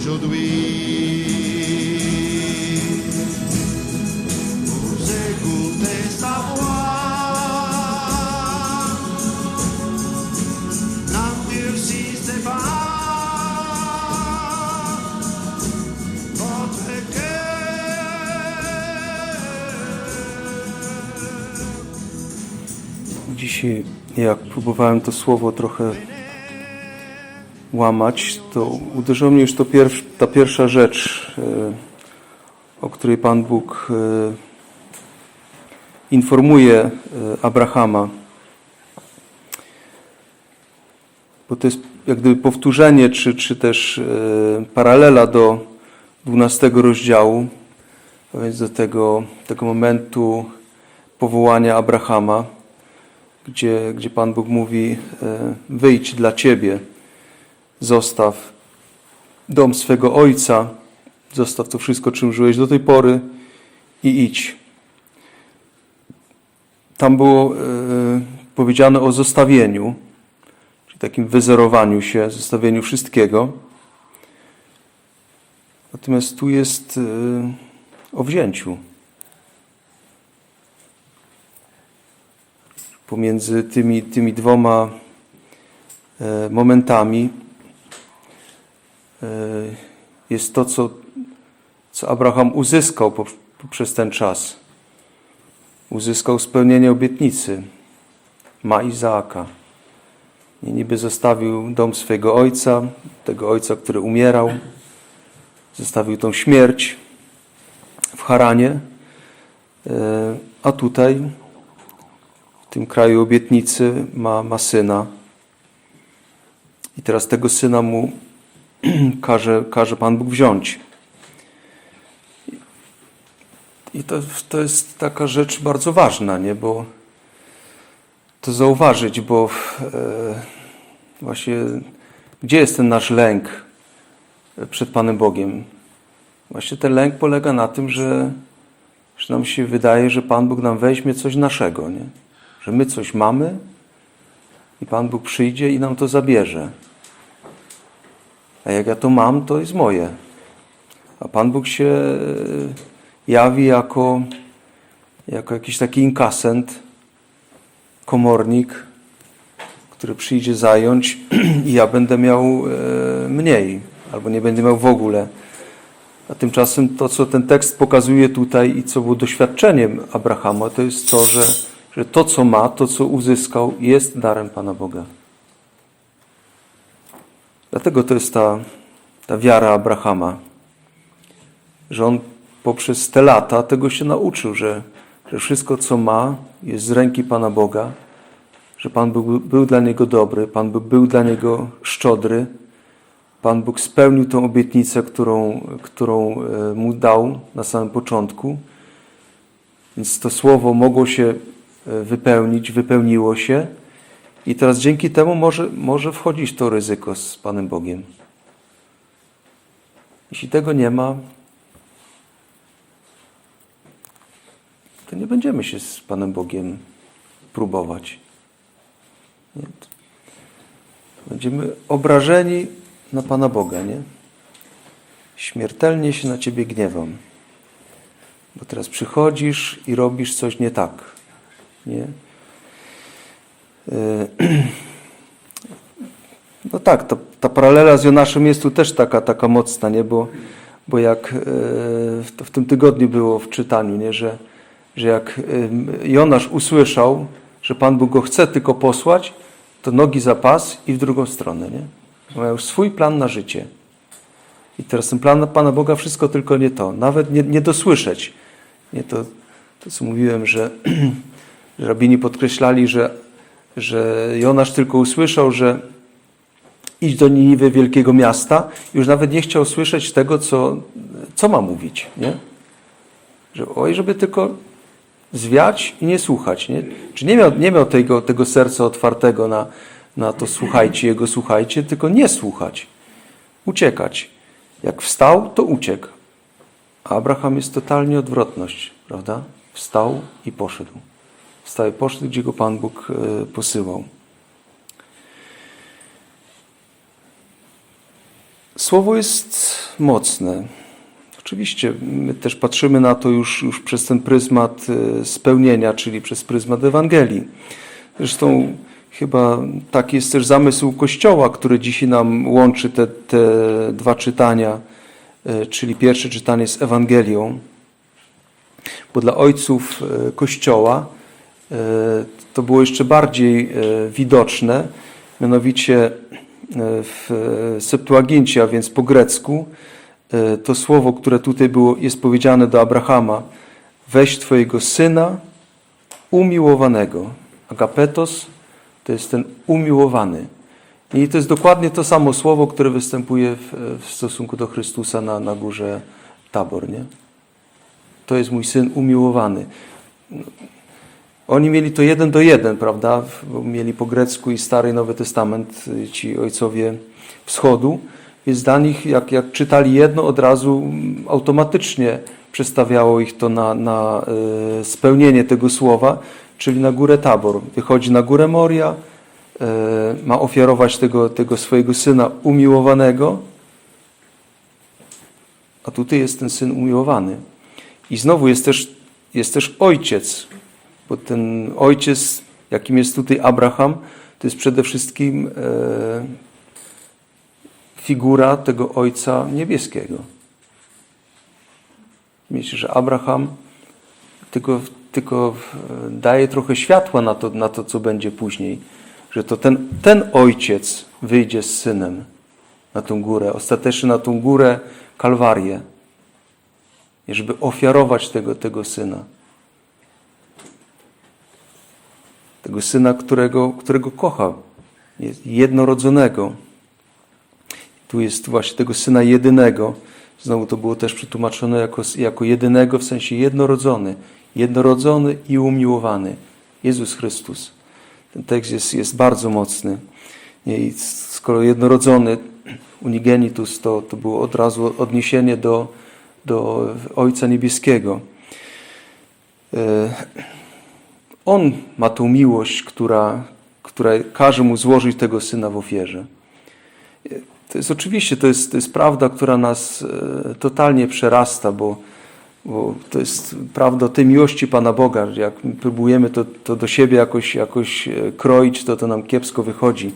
aujourd'hui. Vous écoutez sa voix, n'endurcissez pas votre cœur. Dzisiaj, jak próbowałem to słowo trochę łamać, to uderzyło mnie już to pierw, ta pierwsza rzecz, e, o której Pan Bóg e, informuje e, Abrahama. Bo to jest jak gdyby powtórzenie, czy, czy też paralela do 12 rozdziału, a więc do tego, tego momentu powołania Abrahama gdzie, gdzie Pan Bóg mówi: Wyjdź dla ciebie, zostaw dom swego ojca, zostaw to wszystko, czym żyłeś do tej pory i idź. Tam było e, powiedziane o zostawieniu, czyli takim wyzerowaniu się, zostawieniu wszystkiego. Natomiast tu jest e, o wzięciu. pomiędzy tymi, tymi dwoma e, momentami jest to, co, co Abraham uzyskał przez ten czas. Uzyskał spełnienie obietnicy. Ma Izaaka. I niby zostawił dom swojego ojca, tego ojca, który umierał. Zostawił tą śmierć w Haranie. E, A tutaj w tym kraju obietnicy ma, ma syna. I teraz tego syna mu każe, każe Pan Bóg wziąć. I to, to jest taka rzecz bardzo ważna, nie? Bo to zauważyć, bo e, właśnie gdzie jest ten nasz lęk przed Panem Bogiem? Właśnie ten lęk polega na tym, że, że nam się wydaje, że Pan Bóg nam weźmie coś naszego, nie? że my coś mamy i Pan Bóg przyjdzie i nam to zabierze. A jak ja to mam, to jest moje. A Pan Bóg się jawi jako, jako jakiś taki inkasent, komornik, który przyjdzie zająć i ja będę miał e, mniej, albo nie będę miał w ogóle. A tymczasem to, co ten tekst pokazuje tutaj i co było doświadczeniem Abrahama, to jest to, że że to, co ma, to, co uzyskał, jest darem Pana Boga. Dlatego to jest ta, ta wiara Abrahama, że on poprzez te lata tego się nauczył, że, że wszystko, co ma, jest z ręki Pana Boga, że Pan Bóg był, był dla niego dobry, Pan Bóg był dla niego szczodry, Pan Bóg spełnił tą obietnicę, którą, którą e, mu dał na samym początku. Więc to słowo mogło się wypełnić, wypełniło się i teraz dzięki temu może, może wchodzić to ryzyko z Panem Bogiem. Jeśli tego nie ma, to nie będziemy się z Panem Bogiem próbować. Nie? Będziemy obrażeni na Pana Boga, nie? Śmiertelnie się na Ciebie gniewam, bo teraz przychodzisz i robisz coś nie tak. Nie? E, No tak, ta, ta paralela z Jonaszem jest tu też taka, taka mocna, nie? Bo, bo jak e, to w tym tygodniu było w czytaniu, nie? Że, że jak Jonasz usłyszał, że Pan Bóg go chce tylko posłać, to nogi za pas i w drugą stronę. Nie? Miał swój plan na życie. I teraz ten plan Pana Boga wszystko tylko nie to. Nawet nie, nie dosłyszeć. Nie to, to, co mówiłem, że rabini podkreślali, że, że Jonasz tylko usłyszał, że idź do Niniwy, wielkiego miasta, już nawet nie chciał słyszeć tego, co, co ma mówić. Nie? Że, oj, żeby tylko zwiać i nie słuchać. Nie? Czy nie miał, nie miał tego, tego serca otwartego na, na to słuchajcie jego, słuchajcie, tylko nie słuchać. Uciekać. Jak wstał, to uciekł. A Abraham jest totalnie odwrotność, prawda? Wstał i poszedł. Wstał i poszedł, gdzie go Pan Bóg e, posyłał. Słowo jest mocne. Oczywiście my też patrzymy na to już, już przez ten pryzmat e, spełnienia, czyli przez pryzmat Ewangelii. Zresztą chyba taki jest też zamysł Kościoła, który dzisiaj nam łączy te, te dwa czytania, e, czyli pierwsze czytanie z Ewangelią. Bo dla ojców Kościoła to było jeszcze bardziej e, widoczne, mianowicie e, w Septuagincie, a więc po grecku, e, to słowo, które tutaj było, jest powiedziane do Abrahama, weź Twojego syna umiłowanego. Agapetos to jest ten umiłowany. I to jest dokładnie to samo słowo, które występuje w, w stosunku do Chrystusa na, na górze Tabor. Nie? To jest mój syn umiłowany. Oni mieli to jeden do jeden, prawda? Mieli po grecku i Stary i Nowy Testament y, ci ojcowie wschodu. Więc dla nich, jak, jak czytali jedno, od razu mm, automatycznie przestawiało ich to na, na y, spełnienie tego słowa, czyli na górę Tabor. Wychodzi na górę Moria, y, ma ofiarować tego, tego swojego syna umiłowanego, a tutaj jest ten syn umiłowany. I znowu jest też, jest też ojciec, bo ten ojciec, jakim jest tutaj Abraham, to jest przede wszystkim e, figura tego Ojca Niebieskiego. Myślę, że Abraham tylko, tylko e, daje trochę światła na to, na to, co będzie później, że to ten, ten Ojciec wyjdzie z Synem na tą górę, ostatecznie na tą górę Kalwarię, żeby ofiarować tego, tego Syna. Tego Syna, którego, którego kocha, jednorodzonego. Tu jest właśnie tego Syna jedynego. Znowu to było też przetłumaczone jako, jako jedynego, w sensie jednorodzony. Jednorodzony i umiłowany. Jezus Chrystus. Ten tekst jest, jest bardzo mocny. I skoro jednorodzony, unigenitus, to, to było od razu odniesienie do, do Ojca Niebieskiego. E, On ma tą miłość, która, która każe mu złożyć tego Syna w ofierze. E, To jest oczywiście, to jest, to jest prawda, która nas e, totalnie przerasta, bo, bo to jest prawda tej miłości Pana Boga. Jak próbujemy to, to do siebie jakoś, jakoś kroić, to to nam kiepsko wychodzi.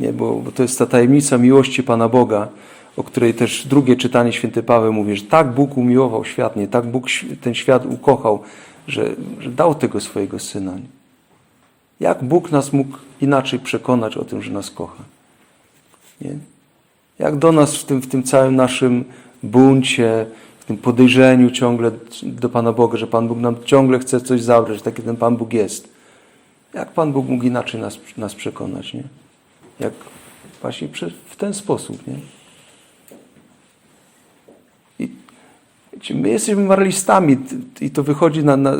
Nie? Bo, bo to jest ta tajemnica miłości Pana Boga, o której też drugie czytanie święty Paweł mówi, że tak Bóg umiłował świat, nie tak Bóg ten świat ukochał, że, że dał tego swojego Syna. Jak Bóg nas mógł inaczej przekonać o tym, że nas kocha? Nie? Jak do nas w tym, w tym całym naszym buncie, w tym podejrzeniu ciągle do Pana Boga, że Pan Bóg nam ciągle chce coś zabrać, taki ten Pan Bóg jest. Jak Pan Bóg mógł inaczej nas, nas przekonać? Nie? Jak właśnie w ten sposób. Nie? I wiecie, my jesteśmy moralistami i to wychodzi na, na,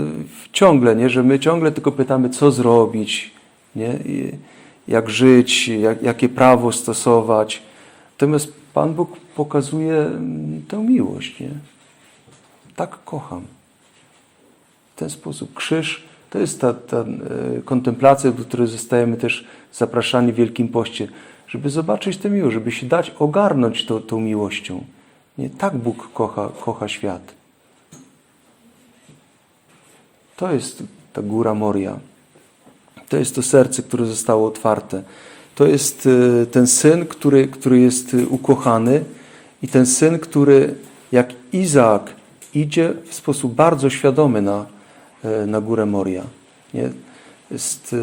ciągle, nie? że my ciągle tylko pytamy, co zrobić, nie? I jak żyć, jak, jakie prawo stosować. Natomiast Pan Bóg pokazuje mm, tę miłość. Nie? Tak kocham. W ten sposób. Krzyż to jest ta, ta e, kontemplacja, do której zostajemy też zapraszani w Wielkim Poście, żeby zobaczyć tę miłość, żeby się dać ogarnąć to, tą miłością. Nie tak Bóg kocha, kocha świat. To jest ta góra Moria. To jest to serce, które zostało otwarte. To jest e, ten syn, który, który jest ukochany i ten syn, który jak Izaak idzie w sposób bardzo świadomy na, e, na górę Moria. Nie? Jest,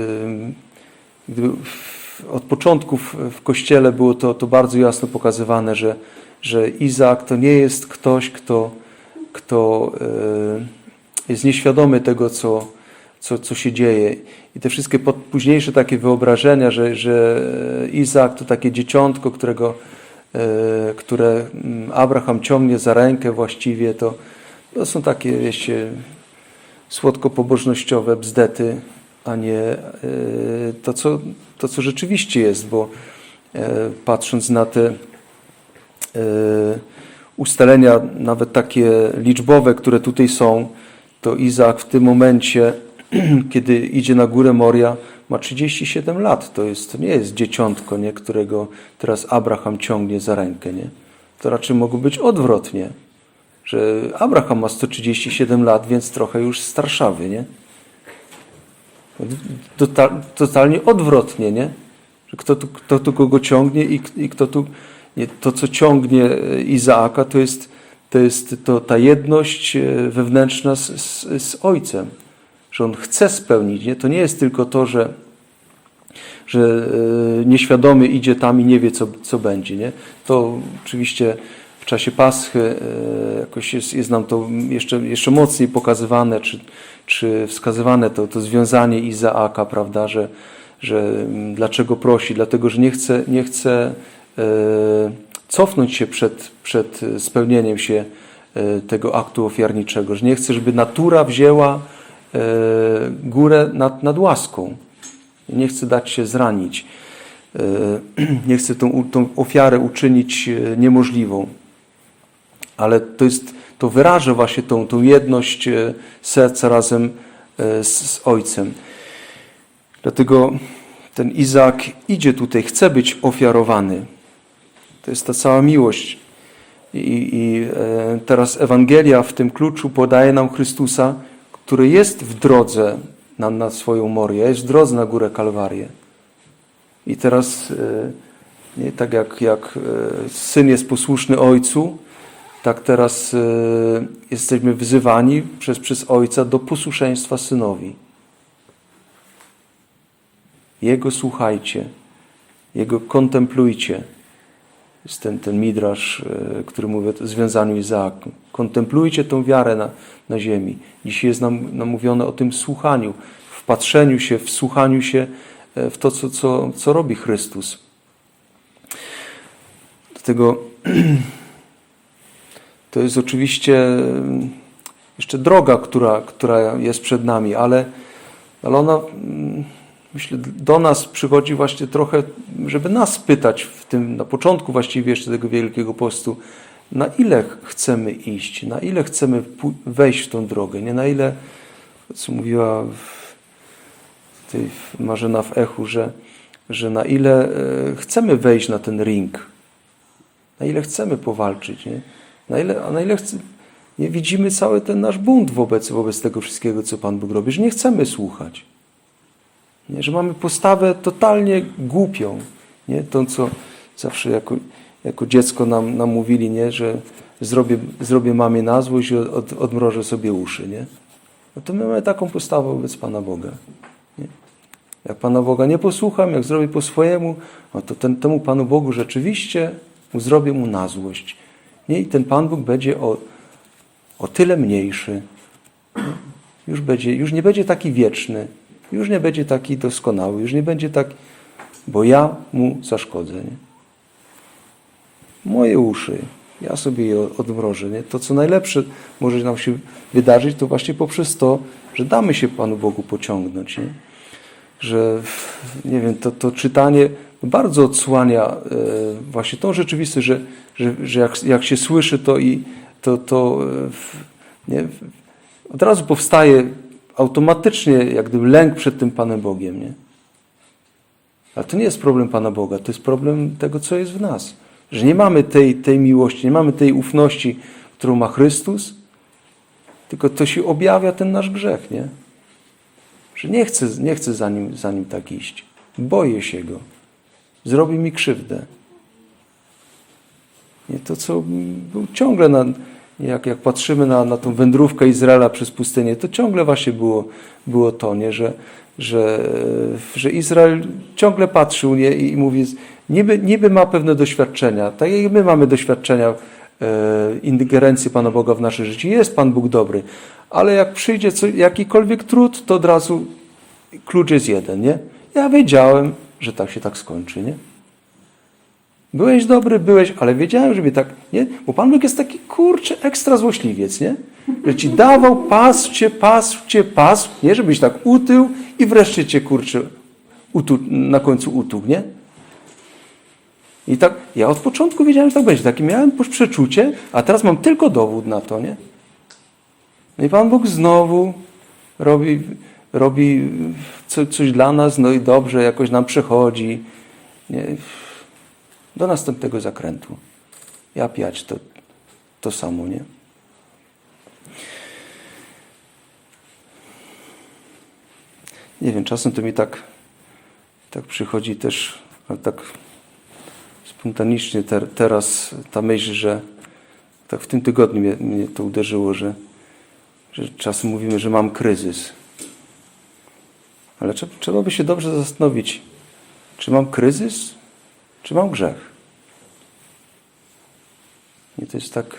od początku w, w Kościele było to, to bardzo jasno pokazywane, że, że Izaak to nie jest ktoś, kto, kto jest nieświadomy tego, co, co, co się dzieje. I te wszystkie pod, późniejsze takie wyobrażenia, że, że Izaak to takie dzieciątko, którego, które Abraham ciągnie za rękę właściwie, to, to są takie, wiecie, słodko-pobożnościowe bzdety, a nie to co, to, co rzeczywiście jest, bo patrząc na te ustalenia, nawet takie liczbowe, które tutaj są, to Izaak w tym momencie, kiedy idzie na górę Moria, ma 37 lat. To, jest, to nie jest dzieciątko, nie, którego teraz Abraham ciągnie za rękę. Nie? to raczej mogło być odwrotnie, że Abraham ma 137 lat, więc trochę już starszawy, nie? Total, totalnie odwrotnie, nie? Że kto tu, kto tu kogo ciągnie i, i kto tu, to co ciągnie e, Izaaka, to jest, to jest to, ta jedność e, wewnętrzna z, z, z ojcem, że on chce spełnić, nie? To nie jest tylko to, że że e, nieświadomy idzie tam i nie wie, co, co będzie. Nie? To oczywiście w czasie Paschy jakoś jest, jest nam to jeszcze, jeszcze mocniej pokazywane, czy, czy wskazywane to, to związanie Izaaka, prawda, że, że mm, dlaczego prosi? Dlatego, że nie chce, nie chce cofnąć się przed, przed spełnieniem się e, tego aktu ofiarniczego, że nie chce, żeby natura wzięła e, górę nad, nad łaską. Nie chce dać się zranić. E, Nie chce tą, tą ofiarę uczynić e, niemożliwą. Ale to, jest, to wyraża właśnie tą, tą jedność e, serca razem e, z, z Ojcem. Dlatego ten Izak idzie tutaj, chce być ofiarowany. To jest ta cała miłość. I, i e, teraz Ewangelia w tym kluczu podaje nam Chrystusa, który jest w drodze na, na swoją morię, jest w drodze na górę Kalwarię. I teraz, e, nie, tak jak, jak e, syn jest posłuszny ojcu, tak teraz jesteśmy wzywani przez, przez ojca do posłuszeństwa synowi. Jego słuchajcie, jego kontemplujcie. Jest ten, ten midrasz, e, który mówi o związaniu Izaaku. Kontemplujcie tą wiarę na, na ziemi. Dzisiaj jest nam, nam mówione o tym słuchaniu, wpatrzeniu się, wsłuchaniu się e, w to, co, co, co robi Chrystus. Dlatego to jest oczywiście mm, jeszcze droga, która, która jest przed nami, ale, ale ona, mm, myślę, do nas przychodzi właśnie trochę, żeby nas pytać w tym, na początku właściwie jeszcze tego Wielkiego Postu, na ile chcemy iść, na ile chcemy wejść w tą drogę, nie na ile, co mówiła tej Marzena w Echu, że, że na ile e, chcemy wejść na ten ring, na ile chcemy powalczyć, nie? Na ile, a na ile chce, nie widzimy cały ten nasz bunt wobec, wobec tego wszystkiego, co Pan Bóg robi, że nie chcemy słuchać. Nie? Że mamy postawę totalnie głupią. Nie? To, co zawsze jako, jako dziecko nam, nam mówili, nie? że zrobię, zrobię mamie na złość i od, odmrożę sobie uszy. Nie? No to my mamy taką postawę wobec Pana Boga. Nie? Jak Pana Boga nie posłucham, jak zrobię po swojemu, no to ten, temu Panu Bogu rzeczywiście zrobię mu na złość. Nie? I ten Pan Bóg będzie o, o tyle mniejszy. Nie? Już, będzie, już nie będzie taki wieczny, już nie będzie taki doskonały, już nie będzie tak, bo ja mu zaszkodzę. Nie? Moje uszy, ja sobie je odmrożę. Nie? To, co najlepsze może nam się wydarzyć, to właśnie poprzez to, że damy się Panu Bogu pociągnąć. Nie? Że, nie wiem, to, to czytanie bardzo odsłania e, właśnie tą rzeczywistość, że, że, że jak, jak się słyszy to i to, to e, nie, od razu powstaje automatycznie jak gdyby lęk przed tym Panem Bogiem. Nie? Ale to nie jest problem Pana Boga, to jest problem tego, co jest w nas. Że nie mamy tej, tej miłości, nie mamy tej ufności, którą ma Chrystus, tylko to się objawia ten nasz grzech, nie? Że nie chcę, nie chcę za, nim, za nim tak iść. Boję się go. Zrobi mi krzywdę. Nie to, co był ciągle, na, jak, jak patrzymy na, na tą wędrówkę Izraela przez pustynię, to ciągle właśnie było, było to, nie? Że, że, że Izrael ciągle patrzył nie? i mówi, niby, niby ma pewne doświadczenia, tak jak i my mamy doświadczenia e, ingerencji Pana Boga w nasze życie. Jest Pan Bóg dobry, ale jak przyjdzie co, jakikolwiek trud, to od razu klucz jest jeden, nie? Ja wiedziałem, że tak się tak skończy, nie? Byłeś dobry, byłeś, ale wiedziałem, że mnie tak, nie? Bo Pan Bóg jest taki, kurczę, ekstra złośliwiec, nie? Że ci dawał, pasł cię, pasł cię, pasł, nie? Żebyś tak utył i wreszcie cię, kurczę, utu, na końcu utuł, nie? I tak, ja od początku wiedziałem, że tak będzie. Takie miałem przeczucie, a teraz mam tylko dowód na to, nie? No i Pan Bóg znowu robi, robi co, coś dla nas, no i dobrze, jakoś nam przechodzi. Nie? Do następnego zakrętu. ja piać, to, to samo, nie? Nie wiem, czasem to mi tak, tak przychodzi też, ale tak spontanicznie ter, teraz ta myśl, że tak w tym tygodniu mnie, mnie to uderzyło, że, że czasem mówimy, że mam kryzys. Ale trzeba by się dobrze zastanowić, czy mam kryzys, czy mam grzech. I to jest tak,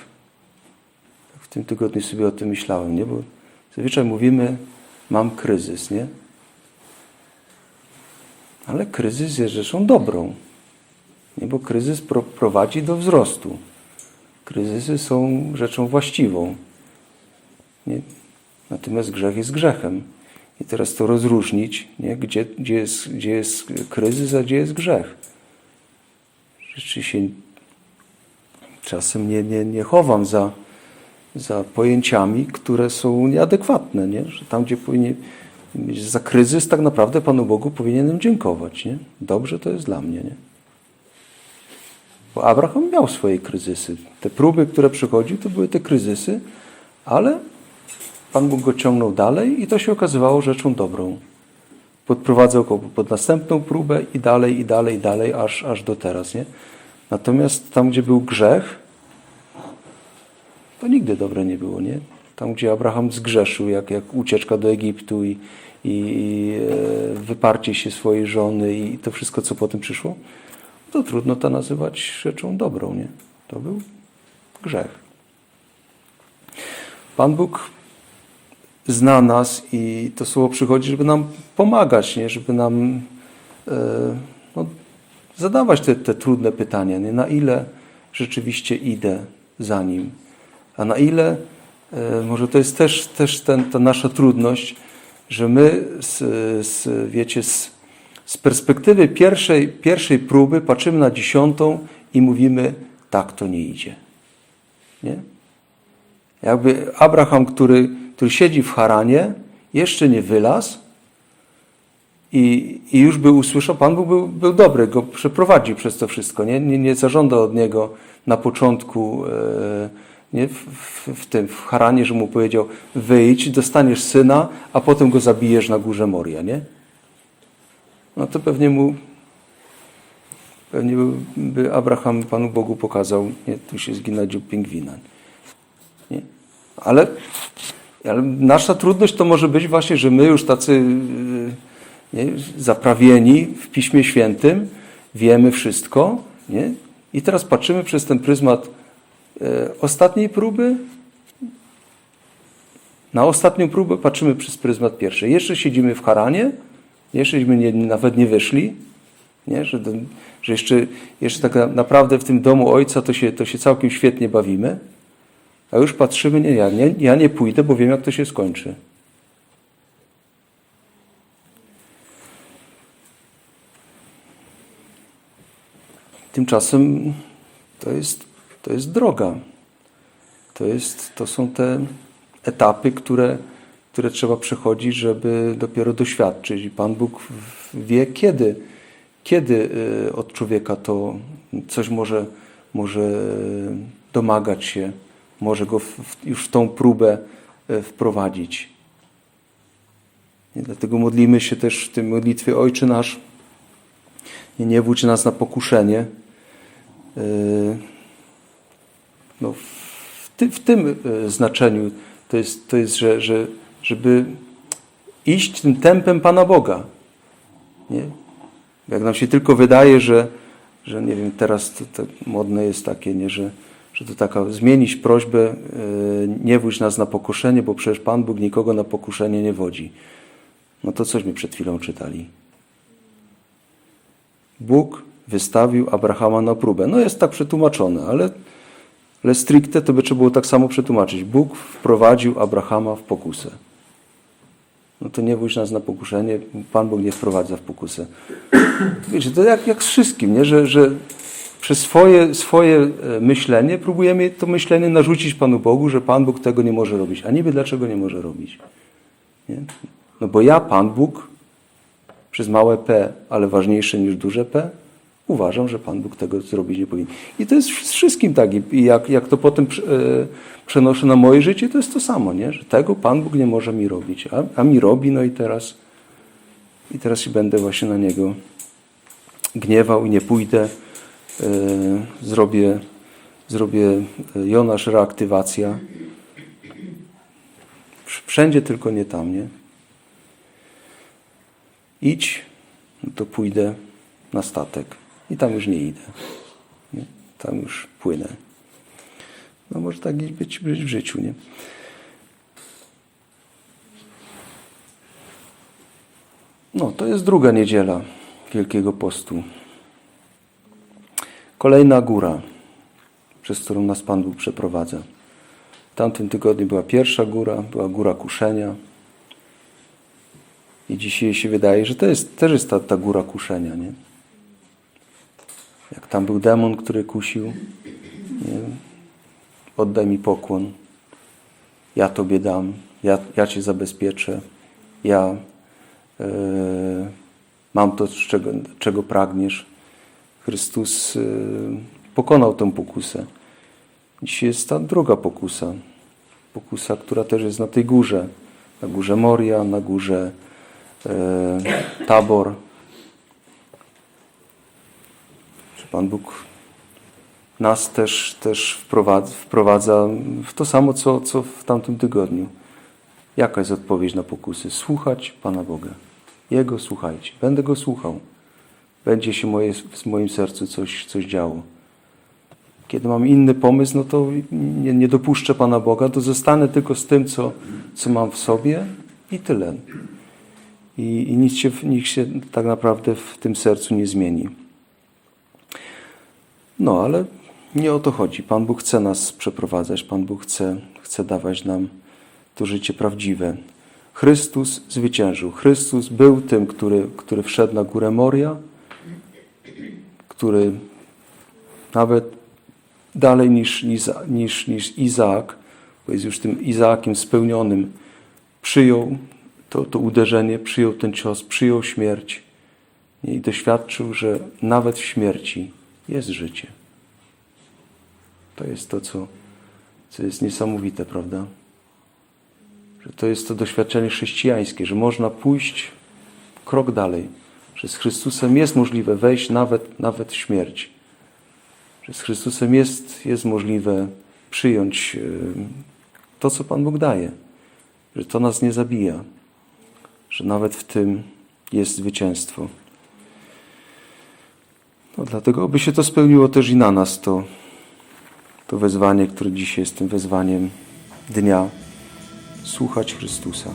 tak w tym tygodniu sobie o tym myślałem, nie? Bo zazwyczaj mówimy, mam kryzys, nie? Ale kryzys jest rzeczą dobrą. Nie? Bo kryzys pro, prowadzi do wzrostu. Kryzysy są rzeczą właściwą. Nie? Natomiast grzech jest grzechem. I teraz to rozróżnić, nie? Gdzie, gdzie, jest, gdzie jest kryzys, a gdzie jest grzech. Rzeczywiście czasem nie, nie, nie chowam za, za pojęciami, które są nieadekwatne. Nie? Że tam, gdzie powinien za kryzys, tak naprawdę Panu Bogu powinienem dziękować. Nie? Dobrze to jest dla mnie. Nie? Bo Abraham miał swoje kryzysy. Te próby, które przychodziły, to były te kryzysy, ale Pan Bóg go ciągnął dalej i to się okazywało rzeczą dobrą. Podprowadzał go pod następną próbę i dalej, i dalej, i dalej, aż, aż do teraz. Nie? Natomiast tam, gdzie był grzech, to nigdy dobre nie było. Nie? Tam, gdzie Abraham zgrzeszył, jak, jak ucieczka do Egiptu i, i, e, wyparcie się swojej żony i to wszystko, co potem przyszło, to trudno to nazywać rzeczą dobrą. Nie? To był grzech. Pan Bóg zna nas i to słowo przychodzi, żeby nam pomagać, nie? żeby nam e, no, zadawać te, te trudne pytania, nie? na ile rzeczywiście idę za Nim, a na ile, e, może to jest też, też ten, ta nasza trudność, że my, z, z, wiecie, z, z perspektywy pierwszej, pierwszej próby patrzymy na dziesiątą i mówimy, tak to nie idzie. Nie? Jakby Abraham, który, który siedzi w Haranie, jeszcze nie wylazł i, i już by usłyszał, Pan Bóg był, był dobry, go przeprowadził przez to wszystko. Nie, nie, nie zażądał od niego na początku e, nie, w, w, w tym w Haranie, że mu powiedział wyjdź, dostaniesz syna, a potem go zabijesz na górze Moria, nie? No to pewnie mu pewnie by, Abraham Panu Bogu pokazał, nie, tu się zgina dziób pingwina. Nie? Ale, ale nasza trudność to może być właśnie, że my już tacy yy, nie, zaprawieni w Piśmie Świętym, wiemy wszystko, nie? i teraz patrzymy przez ten pryzmat yy, ostatniej próby, na ostatnią próbę patrzymy przez pryzmat pierwszej. Jeszcze siedzimy w Haranie, jeszceśmy nie, nawet nie wyszli, nie? Że, że jeszcze, jeszcze tak naprawdę w tym domu ojca to się, to się całkiem świetnie bawimy. A już patrzymy, nie ja, nie, ja nie pójdę, bo wiem, jak to się skończy. Tymczasem to jest, to jest droga. To, jest, to są te etapy, które, które trzeba przechodzić, żeby dopiero doświadczyć. I Pan Bóg wie, kiedy, kiedy y, od człowieka to coś może, może domagać się może go w, już w tą próbę e, wprowadzić. I dlatego modlimy się też w tym modlitwie Ojcze nasz, nie, nie wódź nas na pokuszenie. E, no, w, ty, w tym e, znaczeniu to jest, to jest że, że, żeby iść tym tempem Pana Boga. Nie? Jak nam się tylko wydaje, że, że nie wiem, teraz to, to modne jest takie, nie, że, że to taka zmienić prośbę, e, nie wódź nas na pokuszenie, bo przecież Pan Bóg nikogo na pokuszenie nie wodzi. No to cośmy przed chwilą czytali. Bóg wystawił Abrahama na próbę. No jest tak przetłumaczone, ale, ale stricte to by trzeba było tak samo przetłumaczyć. Bóg wprowadził Abrahama w pokusę. No to nie wódź nas na pokuszenie, Pan Bóg nie wprowadza w pokusę. Wiecie, to jak, jak z wszystkim, nie? Że, że przez swoje, swoje e, myślenie próbujemy to myślenie narzucić Panu Bogu, że Pan Bóg tego nie może robić. A niby dlaczego nie może robić? Nie? No bo ja, Pan Bóg, przez małe p, ale ważniejsze niż duże p, uważam, że Pan Bóg tego zrobić nie powinien. I to jest z wszystkim tak. I jak, jak to potem e, przenoszę na moje życie, to jest to samo, nie? że tego Pan Bóg nie może mi robić, a, a mi robi, no i teraz, i teraz się będę właśnie na Niego gniewał i nie pójdę. E, zrobię, zrobię e, Jonasz reaktywacja. Wsz- Wszędzie tylko nie tam, nie? Idź, no to pójdę na statek. I tam już nie idę. Nie? Tam już płynę. No może tak być, być w życiu, nie? No, to jest druga niedziela Wielkiego Postu. Kolejna góra, przez którą nas Pan Bóg przeprowadza. W tamtym tygodniu była pierwsza góra, była góra kuszenia. I dzisiaj się wydaje, że to jest, też jest ta, ta góra kuszenia, nie? Jak tam był demon, który kusił, nie? oddaj mi pokłon, ja Tobie dam, ja, ja Cię zabezpieczę, ja e, mam to, czego, czego pragniesz. Chrystus e, pokonał tę pokusę. Dzisiaj jest ta druga pokusa. Pokusa, która też jest na tej górze. Na górze Moria, na górze e, Tabor. Że Pan Bóg nas też, też wprowadza, wprowadza w to samo, co, co w tamtym tygodniu. Jaka jest odpowiedź na pokusy? Słuchać Pana Boga. Jego słuchajcie. Będę Go słuchał. Będzie się moje, w moim sercu coś, coś działo. Kiedy mam inny pomysł, no to nie, nie dopuszczę Pana Boga, to zostanę tylko z tym, co, co mam w sobie i tyle. I, i nic, się, nic się tak naprawdę w tym sercu nie zmieni. No, ale nie o to chodzi. Pan Bóg chce nas przeprowadzać, Pan Bóg chce, chce dawać nam to życie prawdziwe. Chrystus zwyciężył. Chrystus był tym, który, który wszedł na górę Moria, który nawet dalej niż, niż, niż, Izaak, bo jest już tym Izaakiem spełnionym, przyjął to, to uderzenie, przyjął ten cios, przyjął śmierć i doświadczył, że nawet w śmierci jest życie. To jest to, co, co jest niesamowite, prawda? Że to jest to doświadczenie chrześcijańskie, że można pójść krok dalej, że z Chrystusem jest możliwe wejść nawet, nawet w śmierć. Że z Chrystusem jest, jest możliwe przyjąć y, to, co Pan Bóg daje. Że to nas nie zabija. Że nawet w tym jest zwycięstwo. No dlatego, aby się to spełniło też i na nas, to, to wezwanie, które dzisiaj jest tym wezwaniem dnia. Słuchać Chrystusa.